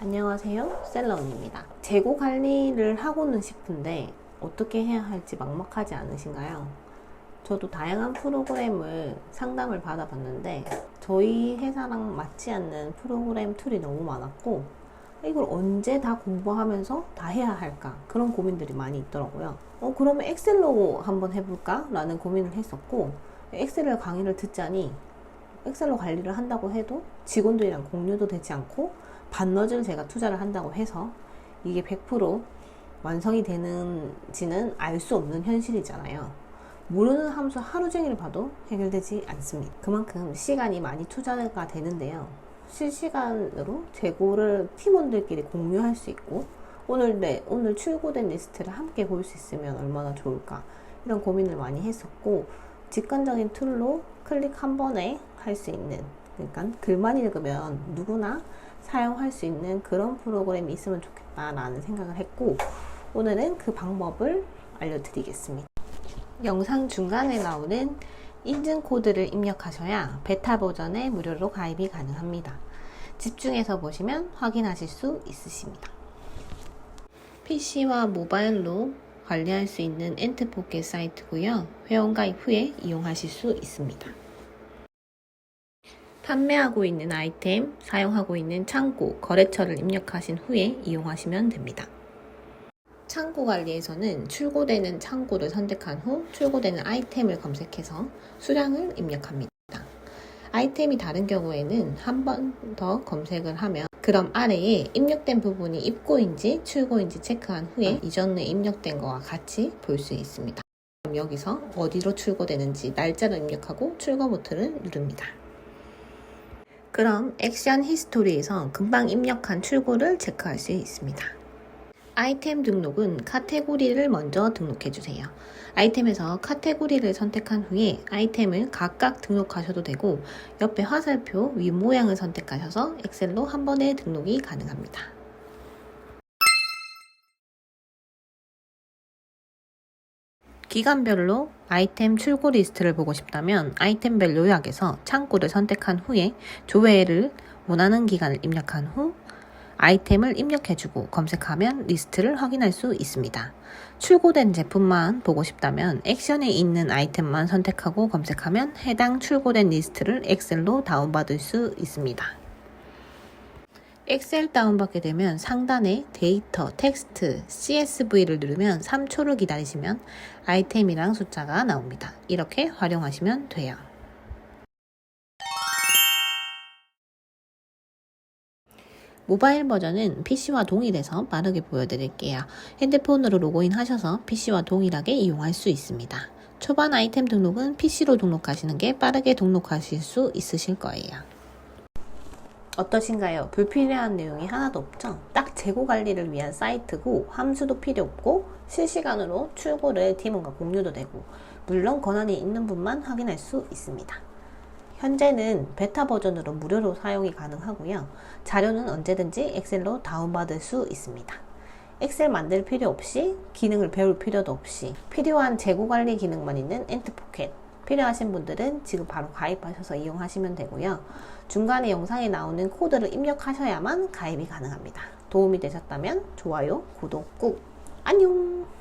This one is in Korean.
안녕하세요. 셀러운입니다. 재고 관리를 하고는 싶은데 어떻게 해야 할지 막막하지 않으신가요? 저도 다양한 프로그램을 상담을 받아봤는데 저희 회사랑 맞지 않는 프로그램 툴이 너무 많았고 이걸 언제 다 공부하면서 다 해야 할까 그런 고민들이 많이 있더라고요. 어 그러면 엑셀로 한번 해볼까? 라는 고민을 했었고 엑셀을 강의를 듣자니 엑셀로 관리를 한다고 해도 직원들이랑 공유도 되지 않고 반너절 제가 투자를 한다고 해서 이게 100% 완성이 되는지는 알 수 없는 현실이잖아요. 모르는 함수 하루 종일 봐도 해결되지 않습니다. 그만큼 시간이 많이 투자가 되는데요. 실시간으로 재고를 팀원들끼리 공유할 수 있고 오늘 내 오늘 출고된 리스트를 함께 볼 수 있으면 얼마나 좋을까 이런 고민을 많이 했었고 직관적인 툴로 클릭 한 번에 할 수 있는 그러니까 글만 읽으면 누구나 사용할 수 있는 그런 프로그램이 있으면 좋겠다라는 생각을 했고 오늘은 그 방법을 알려드리겠습니다. 영상 중간에 나오는 인증 코드를 입력하셔야 베타 버전에 무료로 가입이 가능합니다. 집중해서 보시면 확인하실 수 있으십니다. PC와 모바일로 관리할 수 있는 엔트포켓 사이트고요. 회원 가입 후에 이용하실 수 있습니다. 판매하고 있는 아이템, 사용하고 있는 창고, 거래처를 입력하신 후에 이용하시면 됩니다. 창고 관리에서는 출고되는 창고를 선택한 후 출고되는 아이템을 검색해서 수량을 입력합니다. 아이템이 다른 경우에는 한 번 더 검색을 하면 그럼 아래에 입력된 부분이 입고인지 출고인지 체크한 후에 이전에 입력된 거와 같이 볼 수 있습니다. 그럼 여기서 어디로 출고되는지 날짜를 입력하고 출고 버튼을 누릅니다. 그럼 액션 히스토리에서 금방 입력한 출고를 체크할 수 있습니다. 아이템 등록은 카테고리를 먼저 등록해 주세요. 아이템에서 카테고리를 선택한 후에 아이템을 각각 등록하셔도 되고 옆에 화살표 위 모양을 선택하셔서 엑셀로 한 번에 등록이 가능합니다. 기간별로 아이템 출고 리스트를 보고 싶다면 아이템별 요약에서 창고를 선택한 후에 조회를 원하는 기간을 입력한 후 아이템을 입력해주고 검색하면 리스트를 확인할 수 있습니다. 출고된 제품만 보고 싶다면 액션에 있는 아이템만 선택하고 검색하면 해당 출고된 리스트를 엑셀로 다운받을 수 있습니다. 엑셀 다운받게 되면 상단에 데이터, 텍스트, CSV를 누르면 3초를 기다리시면 아이템이랑 숫자가 나옵니다. 이렇게 활용하시면 돼요. 모바일 버전은 PC와 동일해서 빠르게 보여드릴게요. 핸드폰으로 로그인 하셔서 PC와 동일하게 이용할 수 있습니다. 초반 아이템 등록은 PC로 등록하시는 게 빠르게 등록하실 수 있으실 거예요. 어떠신가요? 불필요한 내용이 하나도 없죠? 딱 재고 관리를 위한 사이트고 함수도 필요 없고 실시간으로 출고를 팀원과 공유도 되고 물론 권한이 있는 분만 확인할 수 있습니다. 현재는 베타 버전으로 무료로 사용이 가능하고요. 자료는 언제든지 엑셀로 다운받을 수 있습니다. 엑셀 만들 필요 없이 기능을 배울 필요도 없이 필요한 재고 관리 기능만 있는 엔트포켓 필요하신 분들은 지금 바로 가입하셔서 이용하시면 되고요. 중간에 영상에 나오는 코드를 입력하셔야만 가입이 가능합니다. 도움이 되셨다면 좋아요, 구독 꾹! 안녕!